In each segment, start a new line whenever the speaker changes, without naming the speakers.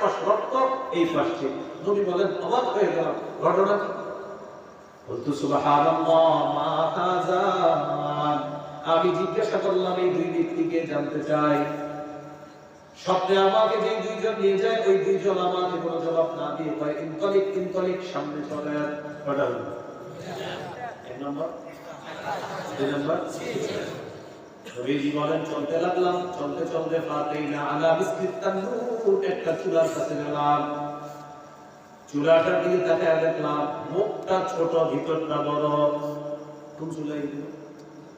পাশ রক্ত এই পাশটি নবী বলেন অবাক হয়ে গেলাম ঘটনা কি? বলতো সুবহানাল্লাহ মা হাযা আমি জিজ্ঞাসা করলাম এই দুই ব্যক্তিকে জানতে চাই? স্বপ্নে আমাকে যে দুইজন নিয়ে যায় ওই দুইজন আমাকে কোনো জবাব না দিয়ে কয় ইনতলিক ইনতলিক সামনে চলে হলো? এক নম্বর। দুই নম্বর। চলতে লাগলাম, চলতে চলতে ফাতাইনা আলা বিসমিত তান্নুর একটা চুলার কাছে গেলাম। দিকে দেখলাম, মুখটা ছোট, ভিতরটা বড়। চুলা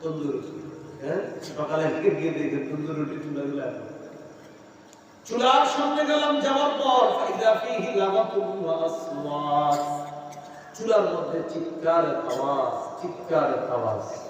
তন্দুর হ্যাঁ? সকালে গিয়ে গিয়ে দেখে তন্দুর রুটি চুলাগুলো এখন। চুলার সামনে গেলাম, যাওয়ার পর চুলার মধ্যে চিৎকারের আওয়াজ চিৎকারের আওয়াজ।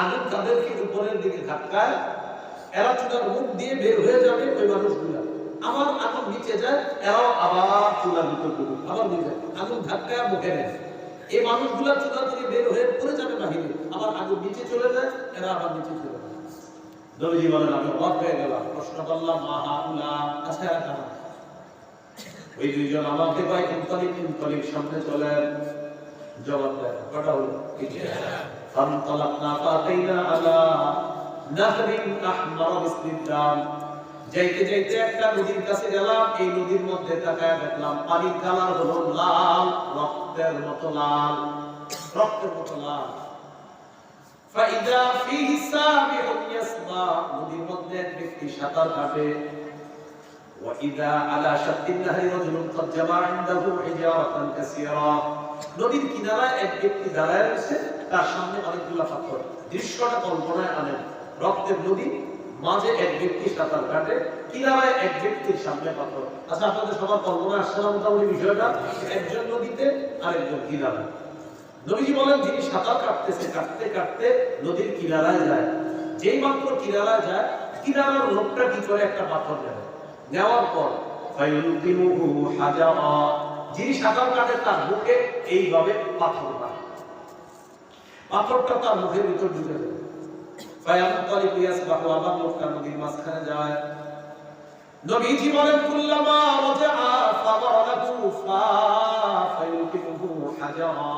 আগুন তাদেরকে উপরের দিকে ধাক্কায়, এরা চুলার মুখ দিয়ে বের হয়ে যাবে ওই মানুষগুলো। আমার আগুন নিচে যায়, এরাও আবার চুলার মুখে করবে আবার নিয়ে যায়। আঙুল ধাক্কায় মুখে নেয়। এই মানুষগুলা চুলা থেকে বের হয়ে পড়ে যাবে বাহিরে। আবার আগুন নিচে চলে যায়, এরা আবার নিচে চলে যায়। বলেন, আমি অবাক হয়ে গেলাম। প্রশ্ন করলাম, মা হাউলা? আচ্ছা, আছে ওই দুইজন আমাকে কয় ইনতলিক ইনতলিক সামনে চলেন। জবাব দেয়, কটা হলো? কিছু فاتينا على نهر احمر مثل الدم যাইতে যাইতে একটা নদীর কাছে গেলাম এই নদীর মধ্যে তাকায় দেখলাম পানির কালার হলো লাল রক্তের মতো লাল রক্তের মতো লাল ফাইদা ফিহি সাবিহুন ইয়াসবা নদীর মধ্যে এক ব্যক্তি সাঁতার কাটে ওয়াইদা আলা শাত্তিন নাহরি রাজুলুন قد جمع عنده حجارة كثيرة নদীর কিনারায় এক ব্যক্তি দাঁড়ায় রয়েছে তার সামনে অনেকগুলা পাথর। দৃশ্যটা কল্পনায় আনেন রক্তের নদী, মাঝে এক ব্যক্তি সাঁতার কাটে এক ব্যক্তির সামনে পাথর। আচ্ছা আপনাদের সবার কল্পনা আসছে না মোটামুটি বিষয়টা? একজন নদীতে আরেকজন বলেন, যিনি সাঁতার কাটতেছে, কাটতে কাটতে নদীর কিনারায় যায়। যেই মাত্র কিনারায় যায়, কিনারার লোকটা কি করে একটা পাথর নেয়? নেওয়ার পর যিনি সাঁতার কাটে, তার বুকে এইভাবে পাথর মারে পাথরটা তার মুখের ভিতর ঢুকে যায়। ফায়ামতালিকু ইয়াসবাহু আবার লোকটা নদীর মাঝখানে যায়। নবীজি বলেন, কুল্লামা রাজাআ ফাদারালাহু ফা ফায়ুলকিমুহু হাজারা।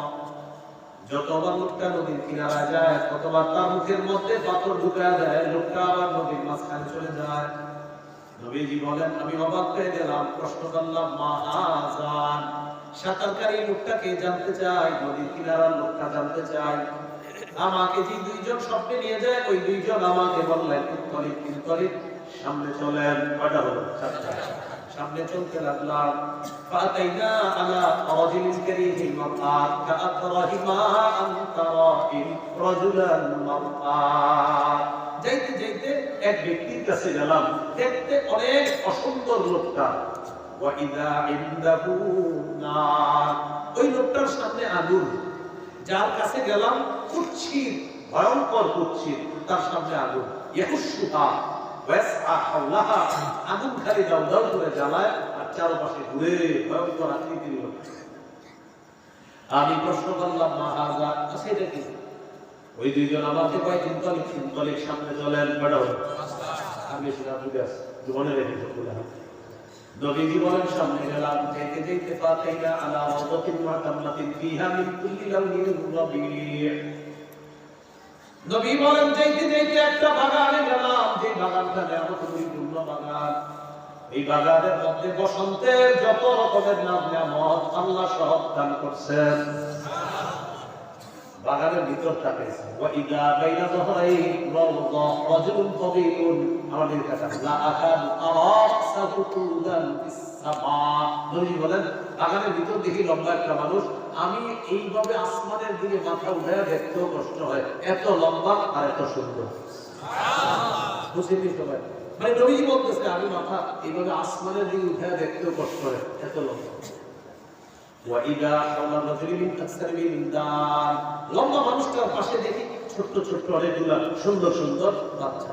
যতবার লোকটা নদীর কিনারায় যায়, ততবার তার মুখের মধ্যে পাথর ঢুকায় দেয় লোকটা আবার নদীর মাঝখানে চলে যায়। নবীজি বলেন, আমি অবাক হয়ে গেলাম, প্রশ্ন করলাম মাহাজান সাঁতারকারী লোকটাকে জানতে চাই নদীর কিনারার লোকটা জানতে চাই আমাকে যে দুইজন স্বপ্নে নিয়ে যায়, ওই দুইজন আমাকে বললেন ইনতলিক ইনতলিক সামনে চলেন কয়টা হলো, সামনে চলতে লাগলাম। যাইতে যাইতে এক ব্যক্তির কাছে গেলাম। দেখতে অনেক অসুন্দর লোকটা। নার। ওই লোকটার সামনে আগুন। যার কাছে গেলাম কুচ্ছির ভয়ঙ্কর কুচ্ছির তার সামনে আগুন। হাওলাহা আগুন খালি দাও দাও করে জ্বালায় আর চারপাশে ঘুরে ভয়ঙ্কর আকৃতির লোক আমি প্রশ্ন করলাম মাহাজা আছে এটা কি ওই দুইজন আমাকে কয় তিনতলিক তিনতলিক সামনে চলেন, ম্যাডাম। আমি সেটা জীবনে রেখে চলে নবীজি বলেন, সামনে গেলাম যেতে যেতে ফাতাইনা আলা রাদাতিন ওয়া তামলাতিন ফিহা মিন কুল্লি লাউনিন রাবি' নবী বলেন যাইতে যাইতে একটা বাগানে গেলাম, যে বাগানটা নেমত পরিপূর্ণ বাগান। এই বাগানের মধ্যে বসন্তের যত রকমের নাম নেমত আল্লাহ সব দান করছেন। বাগানের ভিতর থাকে ওয়াইদা বাইনা যহরাই রাওদা আমাদের কাছে লম্বা মানুষ। আমি এইভাবে আসমানের দিকে মাথা উঠায় দেখতেও কষ্ট হয়। এত লম্বা আর এত সুন্দর। মানে বলতেছে, আমি মাথা এইভাবে আসমানের দিকে উঠে দেখতেও কষ্ট হয়। এত লম্বা। লম্বা মানুষটার পাশে দেখি ছোট্ট ছোট্ট অনেকগুলা সুন্দর সুন্দর বাচ্চা।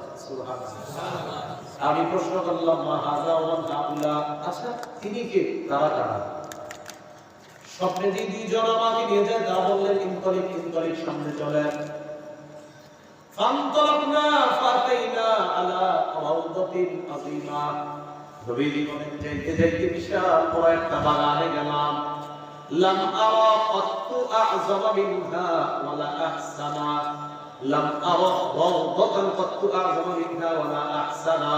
আমি প্রশ্ন করলাম, মা হাজা আচ্ছা তিনি কে? তারা কারা? স্বপ্নে যে দুইজন আমাকে নিয়ে যায় তা সামনে চলে যাইতে বিশাল বড় একটা বাগানে গেলাম। লাম আরা কত্তু আযম মিনহা ওয়ালা আহসানা। লাম আরা রাউদাতান কত্তু আযম মিনহা ওয়ালা আহসানা।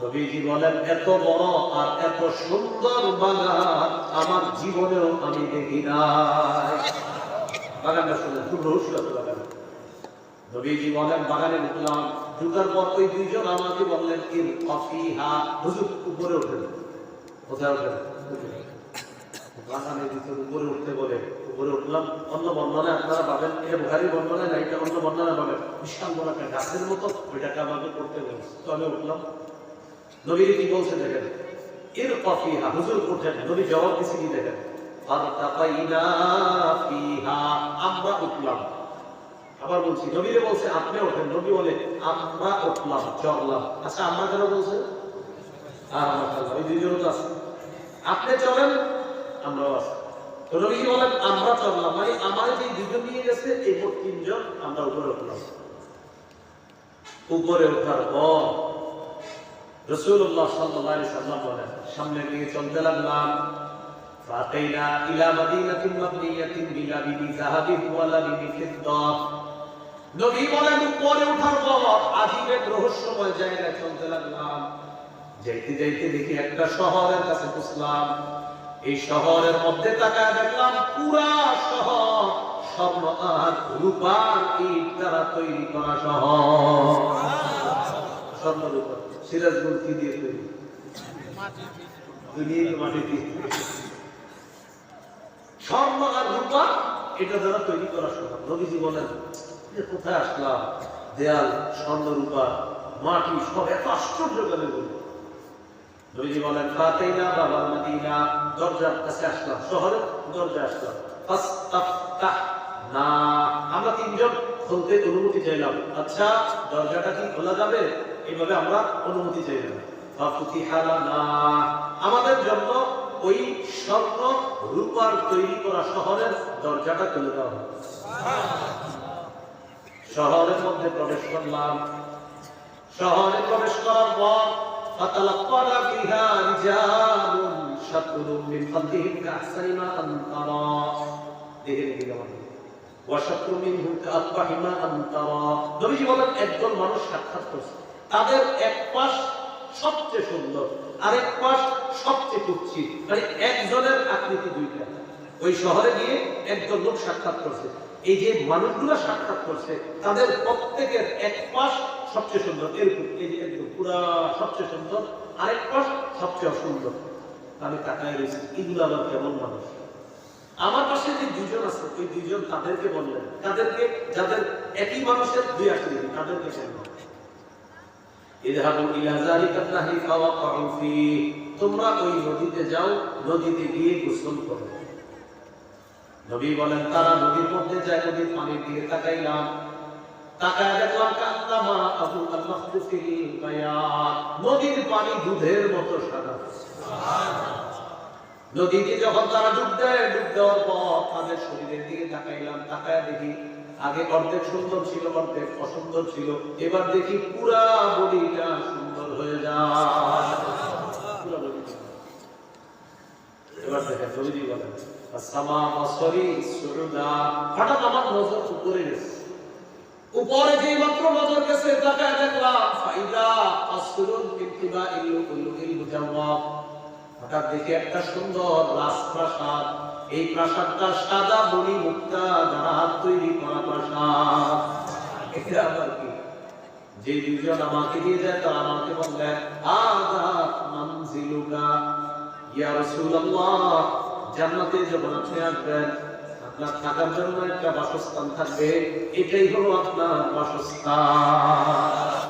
নবীজি বলেন, এত বড় আর এত সুন্দর বাগান আমার জীবনেও আমি দেখি নাই। বাগানটা শুনে খুব রহস্য আছে বাগানে। বলেন, বাগানে ঢুকলাম। ঢুকার পর ওই দুইজন আমাকে বললেন ইর কফিহা। হুজুর উপরে ওঠেন কোথায় ওঠেন উপরে উঠতে বলে, উপরে উঠলাম এটা বুখারি বর্ণনায় না, এটা অন্য বর্ণনায় পাবেন। বিশাল বড় একটা গাছের মতো ওইটাকে আমাকে করতে বলে। উঠলাম। নবী কি আমরা উঠলাম। আবার বলছি, নবীরে বলছে, আপনি ওঠেন। নবী বলে, আমরা উঠলাম, চড়লাম। আচ্ছা আমরা কেন বলছে? আর আমরা চললাম ওই দুইজন আপনি চলেন আমরাও আছি। নবীজি বলেন, আমরা চললাম মানে আমার যে দুজন নিয়ে গেছে এই মোট তিনজন আমরা উপরে উঠলাম। উপরে ওঠার পর রসুল্লাহ আলাইহি সাল্লাম বলেন, সামনে দিকে চলতে লাগলাম। রহস্যময় চলতে লাগলাম। যাইতে যাইতে দেখি একটা শহরের কাছে পৌঁছলাম এই শহরের মধ্যে তাকায় দেখলাম পুরা শহর স্বর্ণ আর রূপার ইট দ্বারা তৈরি করা শহর। স্বর্ণ কি দিয়ে তৈরি? স্বর্ণ আর রূপা, এটা দ্বারা তৈরি করা সম্ভব নবীজি বলেন কোথায় আসলাম? দেয়াল স্বর্ণ রূপা মাটি সব এত আশ্চর্য করে বলি বলেন বাবা মদিনা। দরজার কাছে আসলাম। শহরে দরজা আসলাম। না। আমরা তিনজন খুলতে অনুমতি চাইলাম। আচ্ছা দরজাটা কি খোলা যাবে? এইভাবে আমরা অনুমতি চাইলাম। আমাদের জন্য ওই স্বর্ণ রূপার তৈরি করা শহরের দরজাটা খুলে দেওয়া শহরের মধ্যে প্রবেশ করলাম। শহরে প্রবেশ করার পর দেখে গেলাম ওয়াশাত্রু মিনহু কাআতবাহি মা আনতারা নবীজি বলেন, একজন মানুষ সাক্ষাৎ করছে। তাদের এক পাশ সবচেয়ে সুন্দর, আরেক পাশ সবচেয়ে কুচ্ছি মানে একজনের আকৃতি দুইটা। ওই শহরে গিয়ে একজন লোক সাক্ষাৎ করছে। এই যে মানুষগুলো সাক্ষাৎ করছে, তাদের প্রত্যেকের এক পাশ সবচেয়ে সুন্দর, এরকম, এই যে একদম পুরা সবচেয়ে সুন্দর, আরেক পাশ সবচেয়ে অসুন্দর। আমি তাকায় রয়েছি এগুলো আবার কেমন মানুষ? আমার পাশে যে দুজন আছে ওই দুজন তাদেরকে বললেন, তাদেরকে, যাদের একই মানুষের দুই আসলে, তাদেরকে বললেন তোমরা ওই নদীতে যাও, নদীতে গিয়ে গোসল করো। নবী বলেন, তারা নদীর মধ্যে যায়, নদীর পানির দিকে তাকাইলাম। শরীরের দিকে তাকাইলাম। তাকায় দেখি, আগে অর্ধেক সুন্দর ছিল, অর্ধেক অসুন্দর ছিল। এবার দেখি পুরা বডিটা সুন্দর হয়ে যায়। এবার দেখেন বলেন হঠাৎ আমার নজর উপরে যে মাত্র নজর গেছে, তাকায় দেখলাম হঠাৎ দেখি একটা সুন্দর রাজপ্রাসাদ এই প্রাসাদটা সাদা বড়ি মুক্তা দ্বারা তৈরি করা প্রাসাদ। এটা কি? যে দুজন আমাকে দিয়ে যায়, তারা আমাকে বললেন আদা মানজিলুকা, ইয়া রাসূলুল্লাহ জান্নাতে যখন আপনি আসবেন আপনার থাকার জন্য একটা বাসস্থান থাকবে। এটাই হলো আপনার বাসস্থান।